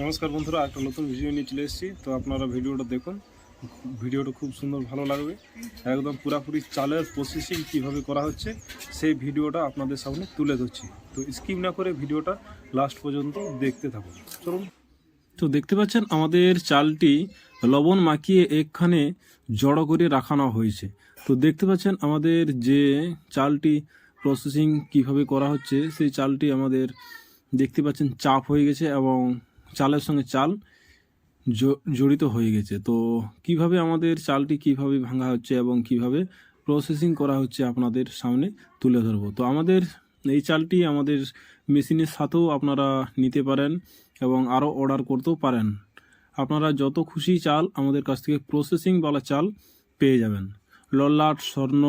নমস্কার বন্ধুরা, একটা নতুন ভিডিও নিয়ে চলে এসেছি। তো আপনারা ভিডিওটা দেখুন। ভিডিওটা খুব সুন্দর, ভালো লাগবে। একদম পুরাপুরি চালের প্রসেসিং কীভাবে করা হচ্ছে, সেই ভিডিওটা আপনাদের সামনে তুলে ধরছি। তো স্কিপ না করে ভিডিওটা লাস্ট পর্যন্ত দেখতে থাকুন। চলুন। তো দেখতে পাচ্ছেন, আমাদের চালটি লবণ মাখিয়ে এখানে জড়ো করে রাখানো হয়েছে। তো দেখতে পাচ্ছেন, আমাদের যে চালটি প্রসেসিং কীভাবে করা হচ্ছে, সেই চালটি আমাদের দেখতে পাচ্ছেন চাপ হয়ে গেছে এবং চালের সঙ্গে চাল জড়িত হয়ে গেছে। তো কীভাবে আমাদের চালটি কীভাবে ভাঙা হচ্ছে এবং কীভাবে প্রসেসিং করা হচ্ছে আপনাদের সামনে তুলে ধরবো। তো আমাদের এই চালটি আমাদের মেশিনের সাথেও আপনারা নিতে পারেন এবং আরও অর্ডার করতেও পারেন। আপনারা যত খুশি চাল আমাদের কাছ থেকে প্রসেসিংওয়ালা চাল পেয়ে যাবেন। লল্লাট, স্বর্ণ,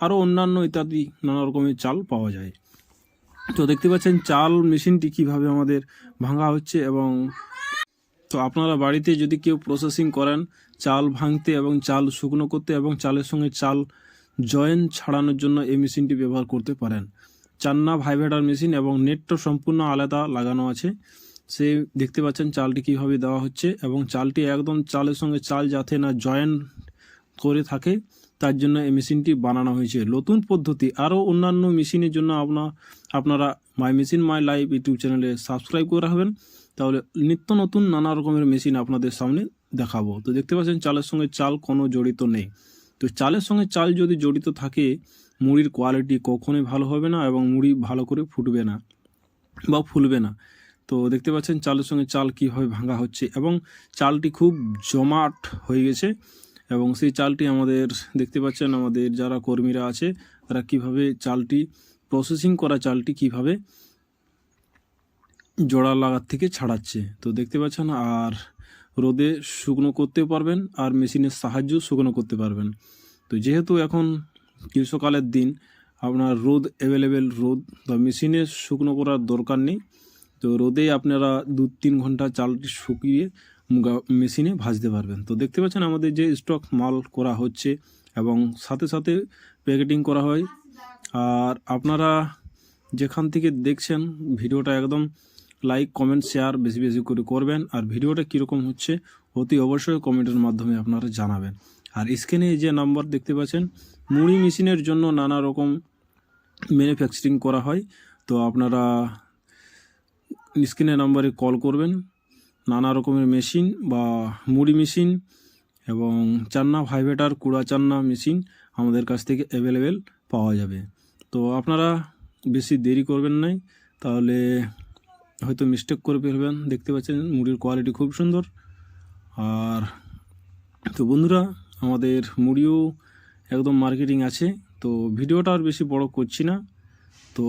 আরও অন্যান্য ইত্যাদি নানা রকমের চাল পাওয়া যায়। তো দেখতে পাচ্ছেন চাল মেশিনটি কীভাবে আমাদের ভাঙা হচ্ছে এবং তো আপনারা বাড়িতে যদি কেউ প্রসেসিং করেন, চাল ভাঙতে এবং চাল শুকনো করতে এবং চালের সঙ্গে চাল জয়েন ছাড়ানোর জন্য এই মেশিনটি ব্যবহার করতে পারেন। চান্না ভাইব্রেটার মেশিন এবং নেটটা সম্পূর্ণ আলাদা লাগানো আছে। সে দেখতে পাচ্ছেন চালটি কীভাবে দেওয়া হচ্ছে এবং চালটি একদম চালের সঙ্গে চাল যাতে না জয়েন করে থাকে। তার জন্য এই মেশিনটি বানানো হয়েছে। নতুন পদ্ধতি, আরও অন্যান্য মেশিনের জন্য আপনার আপনারা my machine my life YouTube চ্যানেলে সাবস্ক্রাইব করে রাখবেন। তাহলে নিত্য নতুন নানা রকমের মেশিন আপনাদের সামনে দেখাবো। তো দেখতে পাচ্ছেন, চালের সঙ্গে চাল কোনো জড়িত নেই। তো চালের সঙ্গে চাল যদি জড়িত থাকে, মুড়ির কোয়ালিটি কখনোই ভালো হবে না এবং মুড়ি ভালো করে ফুটবে না বা ফুলবে না। তো দেখতে পাচ্ছেন, চালের সঙ্গে চাল কীভাবে ভাঙা হচ্ছে এবং চালটি খুব জমাট হয়ে গেছে। এবং সেই চালটি আমাদের দেখতে পাচ্ছেন, আমাদের যারা কর্মীরা আছে, তারা কীভাবে চালটি প্রসেসিং করা চালটি কীভাবে জোড়া লাগার থেকে ছাড়াচ্ছে। তো দেখতে পাচ্ছেন, আর রোদে শুকনো করতে পারবেন, আর মেশিনের সাহায্য শুকনো করতে পারবেন। তো যেহেতু এখন গ্রীষ্মকালের দিন, আপনার রোদ অ্যাভেলেবেল রোদ বা মেশিনে শুকনো করার দরকার নেই। তো রোদে আপনারা দু তিন ঘণ্টা চালটি শুকিয়ে মেশিনে ভাজতে পারবেন। তো দেখতে পাচ্ছেন আমাদের যে স্টক মাল করা হচ্ছে এবং সাথে সাথে প্যাকেটিং করা হয়। আর আপনারা যেখান থেকে দেখছেন ভিডিওটা একদম লাইক কমেন্ট শেয়ার বেশি বেশি করে করবেন। আর ভিডিওটা কীরকম হচ্ছে অতি অবশ্যই কমেন্টের মাধ্যমে আপনারা জানাবেন। আর স্ক্রিনে যে নাম্বার দেখতে পাচ্ছেন, মুড়ি মেশিনের জন্য নানা রকম ম্যানুফ্যাকচারিং করা হয়। তো আপনারা স্ক্রিনের নাম্বারে কল করবেন। নানা রকমের মেশিন বা মুড়ি মেশিন এবং চান্না ভাইভেটার কুড়া চান্না মেশিন আমাদের কাছ থেকে অ্যাভেলেবেল পাওয়া যাবে। তো আপনারা বেশি দেরি করবেন নাই, তাহলে হয়তো মিস্টেক করে ফেলবেন। দেখতে পাচ্ছেন মুড়ির কোয়ালিটি খুব সুন্দর। আর তো বন্ধুরা, আমাদের মুড়িও একদম মার্কেটিং আছে, তো ভিডিওটা আর বেশি বড় করছি না। তো